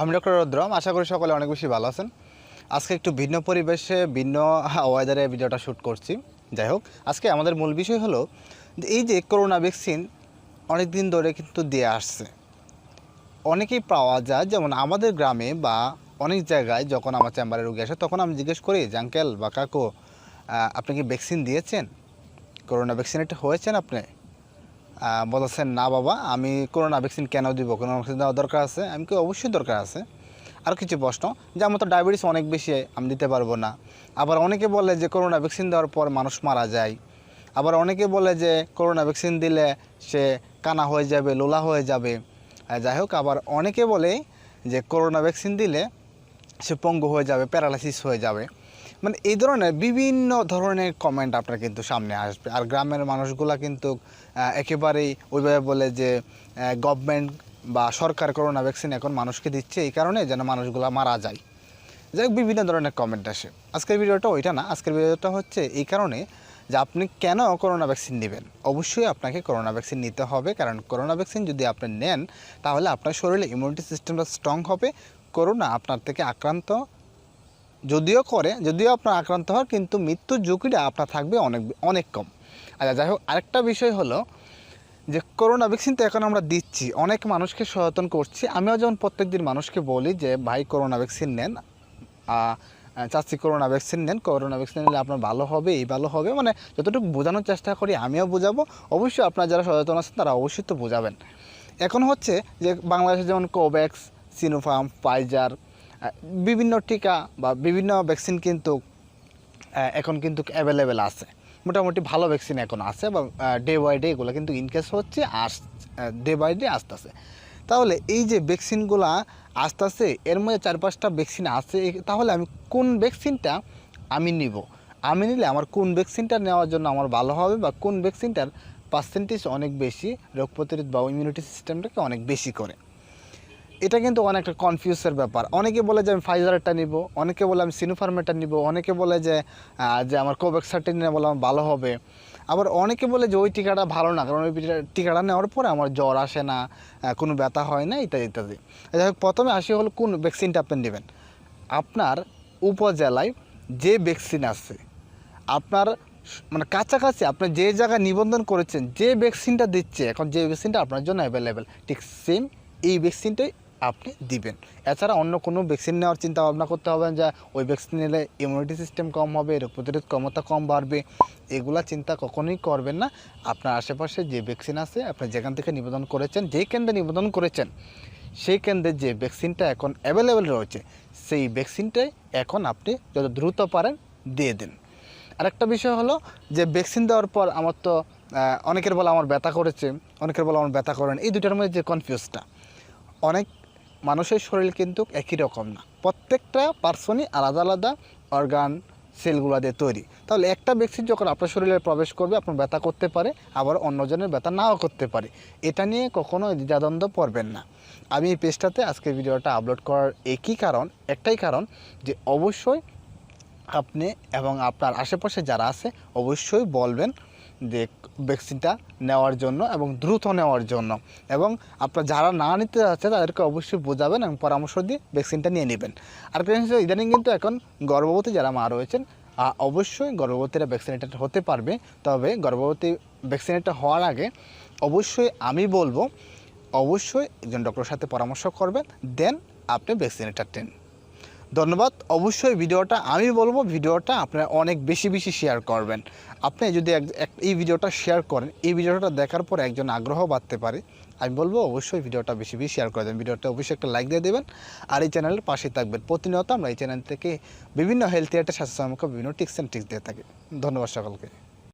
আমি ডক্টর রুদ্রম, আশা করি সকলে অনেক বেশি ভালো আছেন। আজকে একটু ভিন্ন পরিবেশে, ভিন্ন ওয়েদারে ভিডিওটা শ্যুট করছি। যাই হোক, আজকে আমাদের মূল বিষয় হলো, এই যে করোনা ভ্যাকসিন অনেক দিন ধরে কিন্তু দিয়ে আসছে। অনেকেই পাওয়া যায়, যেমন আমাদের গ্রামে বা অনেক জায়গায় যখন আমার চেম্বারে রোগী আসে, তখন আমি জিজ্ঞেস করি, যে আঙ্কেল বা কাকু আপনি কি ভ্যাকসিন দিয়েছেন? করোনা ভ্যাকসিনেট হয়েছেন আপনি? বলেছেন, না বাবা, আমি করোনা ভ্যাকসিন কেন দিব? করোনা ভ্যাকসিন দেওয়ার দরকার আছে? আমি কি অবশ্যই দরকার আছে। আর কিছু প্রশ্ন যে আমার তো ডায়াবেটিস অনেক বেশি, আমি দিতে পারব না। আবার অনেকে বলে যে, করোনা ভ্যাকসিন দেওয়ার পর মানুষ মারা যায়। আবার অনেকে বলে যে, করোনা ভ্যাকসিন দিলে সে কানা হয়ে যাবে, লোলা হয়ে যাবে। যাই হোক, আবার অনেকে বলে যে, করোনা ভ্যাকসিন দিলে সে পঙ্গু হয়ে যাবে, প্যারালাইসিস হয়ে যাবে। মানে এই ধরনের বিভিন্ন ধরনের কমেন্ট আপনার কিন্তু সামনে আসবে। আর গ্রামের মানুষগুলা কিন্তু একেবারেই ওইভাবে বলে যে গভর্নমেন্ট বা সরকার করোনা ভ্যাকসিন এখন মানুষকে দিচ্ছে এই কারণে যেন মানুষগুলা মারা যায়। যাই বিভিন্ন ধরনের কমেন্ট আসে। আজকের ভিডিওটা ওইটা না, আজকের ভিডিওটা হচ্ছে এই কারণে যে আপনি কেন করোনা ভ্যাকসিন নেবেন? অবশ্যই আপনাকে করোনা ভ্যাকসিন নিতে হবে, কারণ করোনা ভ্যাকসিন যদি আপনি নেন, তাহলে আপনার শরীরে ইমিউনিটি সিস্টেমটা স্ট্রং হবে, করোনা আপনার থেকে আক্রান্ত যদিও করে, যদিও আপনার আক্রান্ত হওয়ার, কিন্তু মৃত্যুর ঝুঁকিটা আপনার থাকবে অনেক অনেক কম। আচ্ছা যাই হোক, আরেকটা বিষয় হলো যে করোনা ভ্যাকসিন তো এখন আমরা দিচ্ছি, অনেক মানুষকে সচেতন করছি। আমিও যেমন প্রত্যেকদিন মানুষকে বলি যে, ভাই, করোনা ভ্যাকসিন নেন চাচ্ছি করোনা ভ্যাকসিন নেন, করোনা ভ্যাকসিন নিলে আপনার ভালো হবে, এই ভালো হবে। মানে যতটুকু বোঝানোর চেষ্টা করি, আমিও বোঝাবো। অবশ্যই আপনার যারা সচেতন আছেন, তারা অবশ্যই তো বোঝাবেন। এখন হচ্ছে যে, বাংলাদেশে যেমন কোভ্যাক্স সিনোফার্ম ফাইজার বিভিন্ন টিকা বা বিভিন্ন ভ্যাকসিন কিন্তু এখন কিন্তু অ্যাভেলেবেল আছে। মোটামুটি ভালো ভ্যাকসিন এখন আছে বা ডে বাই ডে এগুলো কিন্তু ইনকেস হচ্ছে, আস ডে বাই ডে আসতেছে। তাহলে এই যে ভ্যাকসিনগুলো আসতেছে, এর মধ্যে চার পাঁচটা ভ্যাকসিন আছে তাহলে আমি কোন ভ্যাকসিনটা আমি নিব? আমি নিলে আমার কোন ভ্যাকসিনটা নেওয়ার জন্য আমার ভালো হবে বা কোন ভ্যাকসিনটার পার্সেন্টেজ অনেক বেশি, রোগ প্রতিরোধ বা ইমিউনিটি সিস্টেমটাকে অনেক বেশি করে? এটা কিন্তু অনেকটা কনফিউজের ব্যাপার। অনেকে বলে যে আমি ফাইজারটা নিব, অনেকে বলে আমি সিনোফার্মেটা নিব, অনেকে বলে যে যে আমার কোভ্যাক্সারটা নিয়ে বলে আমার ভালো হবে। আবার অনেকে বলে যে ওই টিকাটা ভালো না, কারণ ওই টিকাটা নেওয়ার পরে আমার জ্বর আসে না কোনো ব্যথা হয় না, ইত্যাদি ইত্যাদি। যাই হোক, প্রথমে আসি হলো কোন ভ্যাকসিনটা আপনি নেবেন। আপনার উপজেলায় যে ভ্যাকসিন আছে, আপনার মানে কাছাকাছি আপনি যে জায়গায় নিবন্ধন করেছেন, যে ভ্যাকসিনটা দিচ্ছে, এখন যে ভ্যাকসিনটা আপনার জন্য অ্যাভেলেবেল ঠিক সেম এই ভ্যাকসিনটাই আপনি দিবেন। এছাড়া অন্য কোনো ভ্যাকসিন নেওয়ার চিন্তা ভাবনা করতে হবে যে ওই ভ্যাকসিন নিলে ইমিউনিটি সিস্টেম কম হবে, রোগ প্রতিরোধ ক্ষমতা কম বাড়বে, এগুলা চিন্তা কখনোই করবেন না। আপনার আশেপাশে যে ভ্যাকসিন আছে, আপনি যেখান থেকে নিবেদন করেছেন, যেই কেন্দ্রে নিবেদন করেছেন, সেই কেন্দ্রে যে ভ্যাকসিনটা এখন অ্যাভেলেবেল রয়েছে, সেই ভ্যাকসিনটাই এখন আপনি যত দ্রুত পারেন দিয়ে দিন। আরেকটা বিষয় হলো যে ভ্যাকসিন দেওয়ার পর আমার তো অনেকের বলে আমার ব্যথা করেছে, অনেকের বলে আমার ব্যথা করেন এই দুটার মধ্যে যে কনফিউজটা অনেক মানুষের শরীর কিন্তু একই রকম না। প্রত্যেকটা পার্সনই আলাদা আলাদা অর্গান সেলগুলো দিয়ে তৈরি। তাহলে একটা ভ্যাকসিন যখন আপনার শরীরে প্রবেশ করবে, আপনার ব্যথা করতে পারে, আবার অন্যজনের ব্যথা নাও করতে পারে। এটা নিয়ে কখনো দ্বিধাদ্বন্দ্ব পড়বেন না। আমি এই পেজটাতে আজকে ভিডিওটা আপলোড করার একই কারণ, একটাই কারণ যে অবশ্যই আপনি এবং আপনার আশেপাশে যারা আছে, অবশ্যই বলবেন ভ্যাকসিনটা নেওয়ার জন্য এবং দ্রুত নেওয়ার জন্য। এবং আপনার যারা না নিতে যাচ্ছে, তাদেরকে অবশ্যই বোঝাবেন এবং পরামর্শ দিয়ে ভ্যাকসিনটা নিয়ে নেবেন। আর জিনিস ইদানিং কিন্তু এখন গর্ভবতী যারা মা রয়েছেন অবশ্যই গর্ভবতীরা ভ্যাকসিনেটেড হতে পারবে। তবে গর্ভবতী ভ্যাকসিনেটেড হওয়ার আগে অবশ্যই আমি বলব, অবশ্যই একজন ডক্টরের সাথে পরামর্শ করবেন, দেন আপনি ভ্যাকসিনেটার নেন। ধন্যবাদ। অবশ্যই ভিডিওটা আমি বলব, ভিডিওটা আপনারা অনেক বেশি বেশি শেয়ার করবেন। আপনি যদি এই ভিডিওটা শেয়ার করেন, এই ভিডিওটা দেখার পর একজন আগ্রহ বাড়তে পারে। আমি বলব অবশ্যই ভিডিওটা বেশি বেশি শেয়ার করে দেবেন। ভিডিওটা অবশ্যই একটা লাইক দিয়ে দেবেন। আর এই চ্যানেলের পাশে থাকবেন। প্রতিনিয়ত আমরা এই চ্যানেল থেকে বিভিন্ন হেলথ কেয়ারটা স্বাস্থ্য সম্পর্কে বিভিন্ন টিপস অ্যান্ড ট্রিক্স দিয়ে থাকি। ধন্যবাদ সকলকে।